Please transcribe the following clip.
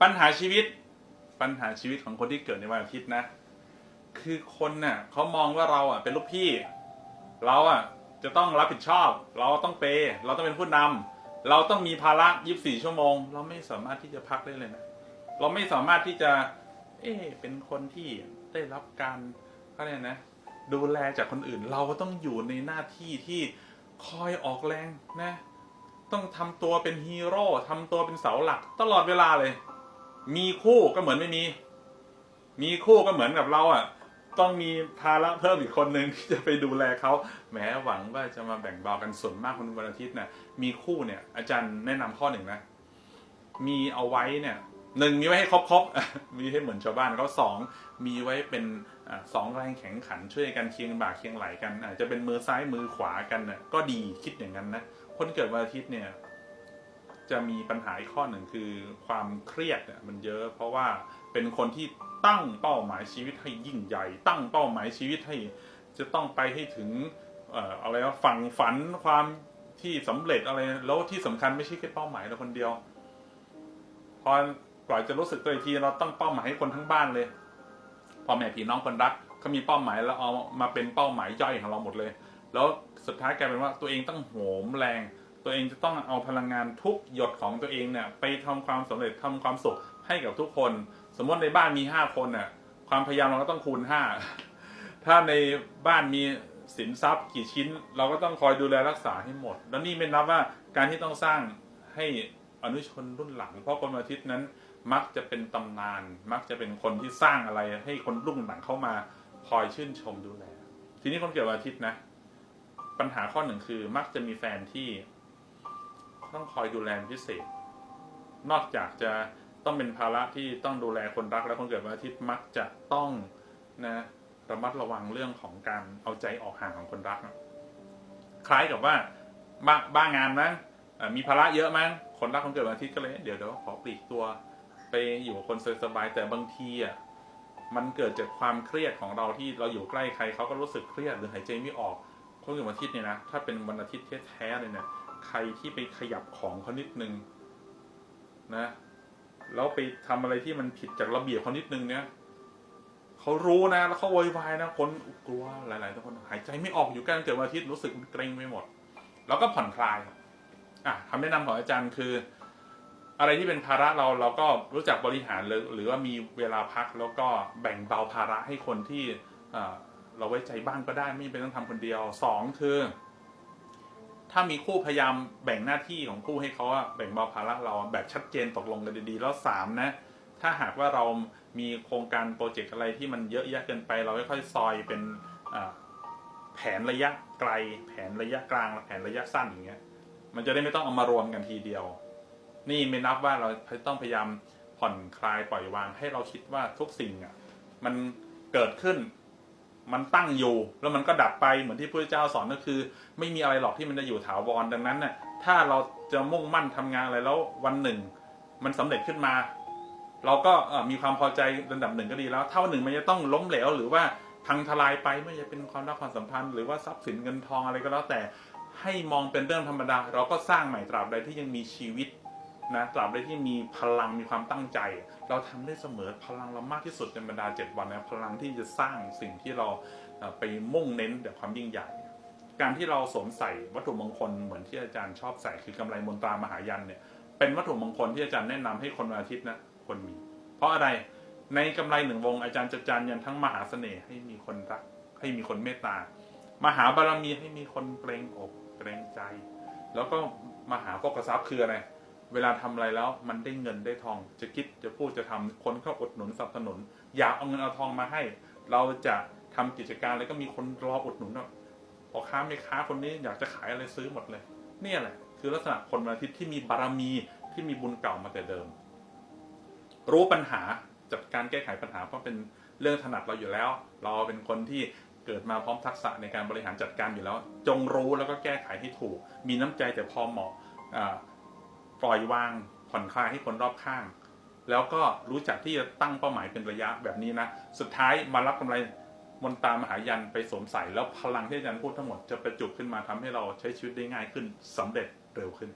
ปัญหาชีวิต ปัญหาชีวิตของคนที่เกิดในวันอาทิตย์นะ คือคนน่ะเขามองว่าเราอะเป็นลูกพี่ เราอะจะต้องรับผิดชอบ เราต้องเปเราต้องเป็นผู้นำเราต้องมีภาระ24 ชั่วโมง เราไม่สามารถที่จะพักได้เลยนะ เราไม่สามารถที่จะ เอ๊เป็นคนที่ได้รับการเขาเรียกนะ ดูแลจากคนอื่น เราก็ต้องอยู่ในหน้าที่ที่คอยออกแรงนะ ต้องทำตัวเป็นฮีโร่ทำตัวเป็นเสาหลัก ตลอดเวลาเลย มีคู่ก็เหมือนไม่มี มีคู่ก็เหมือนกับเราอะ ต้องมีภาระเพิ่มอีกคนหนึ่งที่จะไปดูแลเขาแหม้หวังว่าจะมาแบ่งเบากันส่วนมากคนวันอาทิตย์น่ะมีคู่เนี่ย อาจารย์แนะนำข้อหนึ่งนะมีเอาไว้เนี่ยหนึ่งมีไว้ให้ครบครบๆมีให้เหมือนชาวบ้านเขาสองมีไว้เป็นอสองแรงแข็งขันช่วยกันเคียงบ่าเคียงไหลกันอาจจะเป็นมือซ้ายมือขวากันน่ะก็ดีคิดอย่างนั้นนะคนเกิดวันอาทิตย์เนี่ย จะมีปัญหาอีกข้อหนึ่งคือความเครียดเนี่ยมันเยอะ เพราะว่าเป็นคนที่ตั้งเป้าหมายชีวิตให้ยิ่งใหญ่ ตั้งเป้าหมายชีวิตให้จะต้องไปให้ถึงอะไรว่าฝั่งฝันความที่สำเร็จอะไรแล้วที่สำคัญไม่ใช่แค่เป้าหมายเราคนเดียว พอกว่าจะรู้สึกตัวอีกทีเราตั้งเป้าหมายให้คนทั้งบ้านเลยพ่อแม่พี่น้องคนรักเขามีเป้าหมายแล้วเอามาเป็นเป้าหมายย่อยของเราหมดเลย แล้วสุดท้ายกลายเป็นว่าตัวเองต้องโหมแรง ตัวเองจะต้องเอาพลังงานทุกหยดของตัวเองเนี่ยไปทำความสำเร็จทำความสุขให้กับทุกคน สมมติในบ้านมีห้าคนน่ะความพยายามเราก็ต้องคูณห้าถ้าในบ้านมีสินทรัพย์กี่ชิ้น เราก็ต้องคอยดูแลรักษาให้หมด แล้วนี่ไม่นับว่าการที่ต้องสร้างให้อนุชนรุ่นหลัง เพราะคนวันอาทิตย์นั้นมักจะเป็นตำนาน มักจะเป็นคนที่สร้างอะไร ให้คนรุ่นหลังเข้ามาคอยชื่นชมดูแล ทีนี้คนเกิดวันอาทิตย์นะ ปัญหาข้อหนึ่งคือ มักจะมีแฟนที่ ต้องคอยดูแลพิเศษ นอกจากจะต้องเป็นภาระที่ต้องดูแลคนรักและคนเกิดวันอาทิตย์มักจะต้องนะระมัดระวังเรื่องของการเอาใจออกห่างของคนรัก คล้ายกับว่าบ้าบ้างานมั้งมีภาระเยอะมั้งคนรักคนเกิดวันอาทิตย์ก็เลย เดี๋ยวเดี๋ยวขอปลีกตัว ไปอยู่คนสบายแต่บางทีอะมันเกิดจากความเครียดของเราที่เราอยู่ใกล้ใครเขาก็รู้สึกเครียดหรือหายใจไม่ออก คนเกิดวันอาทิตย์เนี่ยนะถ้าเป็นวันอาทิตย์แท้ๆเลยเนี่ยใครที่ไปขยับของเขานิดนึงนะแล้วไปทำอะไรที่มันผิดจากระเบียบเขานิดนึงเนี่ยเขารู้นะแล้วเขาโวยวายนะคนกลัวหลายๆคนหายใจไม่ออกอยู่กล้วันเกิดวันอาทิตย์รู้สึกเกรงไปหมด แล้วก็ผ่อนคลายอะคำแนะนำของอาจารย์คือ อะไรที่เป็นภาระเราเราก็รู้จักบริหารหรือหรือว่ามีเวลาพักแล้วก็แบ่งเบาภาระให้คนที่ เราไว้ใจบ้างก็ได้ไม่จำเป็นต้องทำคนเดียวสองคือ ถ้ามีคู่พยายามแบ่งหน้าที่ของคู่ให้เขาแบ่งเบาภาระเราแบบชัดเจนตกลงกันดีๆแล้วสามนะถ้าหากว่าเรามีโครงการโปรเจกต์อะไรที่มันเยอะแยะเกินไป เราค่อยๆซอยเป็นแผนระยะไกล แผนระยะกลางและแผนระยะสั้นอย่างเงี้ย มันจะได้ไม่ต้องเอามารวมกันทีเดียว นี่ไม่นับว่าเราต้องพยายามผ่อนคลายปล่อยวางให้เราคิดว่าทุกสิ่งอะมันเกิดขึ้น มันตั้งอยู่ แล้วมันก็ดับไปเหมือนที่พระเจ้าสอนก็คือ ไม่มีอะไรหรอกที่มันจะอยู่ถาวรดังนั้นน่ะถ้าเราจะมุ่งมั่นทำงานอะไรแล้ววันหนึ่ง มันสำเร็จขึ้นมา เราก็มีความพอใจระดับหนึ่งก็ดีแล้วถ้าวันหนึ่งมันจะต้องล้มเหลวหรือว่าพังทลายไปไม่ว่าจะเป็นความรักความสัมพันธ์ หรือว่าทรัพย์สินเงินทองอะไรก็แล้วแต่ให้มองเป็นเรื่องธรรมดา เราก็สร้างใหม่ตราบใดที่ยังมีชีวิต นะตราบใดที่มีพลังมีความตั้งใจ เราทำได้เสมอพลังเรามากที่สุดในบรรดาเจ็ดวันนะพลังที่จะสร้างสิ่งที่เราไปมุ่งเน้นแต่ความยิ่งใหญ่ การที่เราสวมใส่วัตถุมงคลเหมือนที่อาจารย์ชอบใส่คือกำไรมนตรามหายันเนี่ยเป็นวัตถุมงคลที่อาจารย์แนะนำให้คนวันอาทิตย์นะคนมี เพราะอะไรในกำไรหนึ่งวงอาจารย์จะจารยันทั้งมหาเสน่ห์ให้มีคนรักให้มีคนเมตตามหาบารมีให้มีคนเกรงอกเกรงใจ แล้วก็มหาโภกทรัพย์คืออะไร เวลาทำอะไรแล้วมันได้เงินได้ทอง จะคิดจะพูดจะทำคนเข้าอุดหนุนสนับสนุน อยากเอาเงินเอาทองมาให้ เราจะทำกิจการแล้วก็มีคนรออุดหนุนว่าพ่อค้าแม่ค้าคนนี้อยากจะขายอะไรซื้อหมดเลย เนี่ยแหละ คือลักษณะคนวันอาทิตย์ที่มีบารมีที่มีบุญเก่ามาแต่เดิม รู้ปัญหาจัดการแก้ไขปัญหาเพราะเป็นเรื่องถนัดเราอยู่แล้ว เราเป็นคนที่เกิดมาพร้อมทักษะในการบริหารจัดการอยู่แล้ว จงรู้แล้วก็แก้ไขให้ถูก มีน้ำใจแต่พอเหมาะอ่า ปล่อยวางผ่อนคลายให้คนรอบข้าง แล้วก็รู้จักที่จะตั้งเป้าหมายเป็นระยะแบบนี้นะ สุดท้ายมารับกำไรมนตามหายันไปสวมใส่แล้วพลังที่อาจารย์พูดทั้งหมดจะประจุขึ้นมาทำให้เราใช้ชีวิตได้ง่ายขึ้นสำเร็จเร็วขึ้น